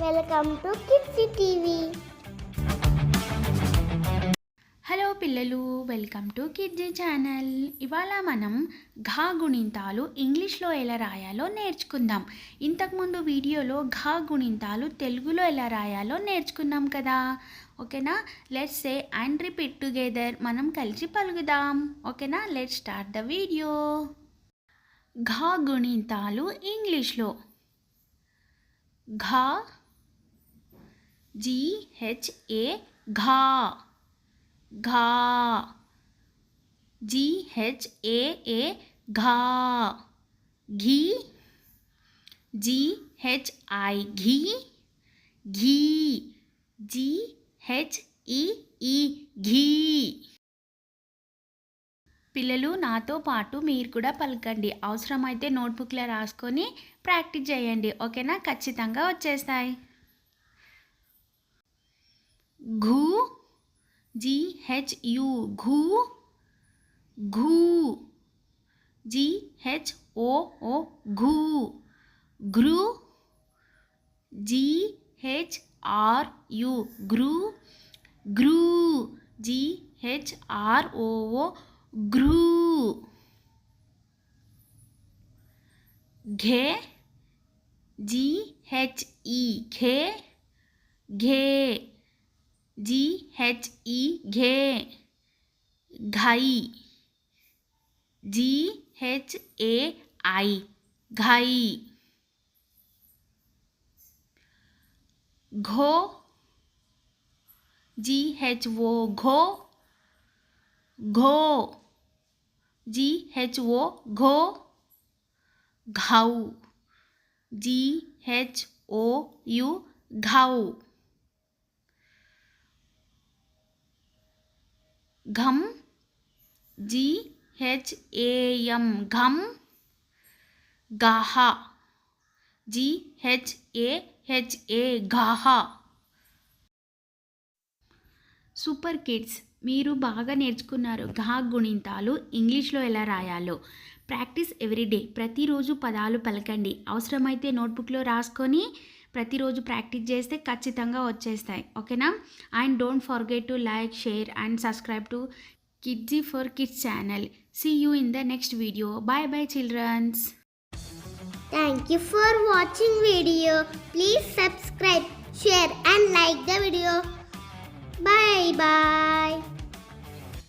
Welcome to kids TV. Hello పిల్లలు welcome to Kidzee channel. ఇవాళ మనం ఘా గుణింతాలు ఇంగ్లీష్లో ఎలా రాయాలో నేర్చుకుందాం. ఇంతకుముందు వీడియోలో ఘా గుణింతాలు తెలుగులో ఎలా రాయాలో నేర్చుకున్నాం కదా. ఓకేనా? Let's say and repeat together మనం కలిసి పలుకుదాం. ఓకేనా? లెట్ స్టార్ట్ ద వీడియో ఘా గుణింతాలు ఇంగ్లీష్లో. ఘా జీహెచ్ఏ ఘా ఘా G A A ఘా ghee GHI ఘీ ఘీ జిహెచ్ఈఈ ఘీ పిల్లలు నాతో పాటు మీరు కూడా పలకండి. అవసరమైతే నోట్బుక్లో రాసుకొని ప్రాక్టీస్ చేయండి. ఓకేనా? ఖచ్చితంగా వచ్చేస్తాయి. ఘూ जी एच यू घू घू, जी एच ओ ओ घू, घ्रू, जी एच आर यू घ्रू घ्रू, G H R O O घ्रू, घे, जी एच ई घे घे जी एच ई घे घाई। जी एच ए आई घाई। घो। जी एच वो घो। घो। जी एच वो घो। घाऊ। जी एच ओ यू घाऊ। ఘమ్ జిహెచ్ఏఎం ఘమ్ గాహ G H A H A గాహ. Super kids మీరు బాగా నేర్చుకున్నారు. ఘా గుణింతాలు ఇంగ్లీష్లో ఎలా రాయాలో. ప్రాక్టీస్ ఎవ్రీడే ప్రతిరోజు పదాలు పలకండి. అవసరమైతే నోట్బుక్లో రాసుకొని ప్రతిరోజు ప్రాక్టీస్ చేస్తే ఖచ్చితంగా వచ్చేస్తాయి. ఓకేనా? And don't forget to like share and subscribe to Kidzee for kids channel. See you in the next video bye bye childrens thank you for watching video please subscribe share and like the video bye bye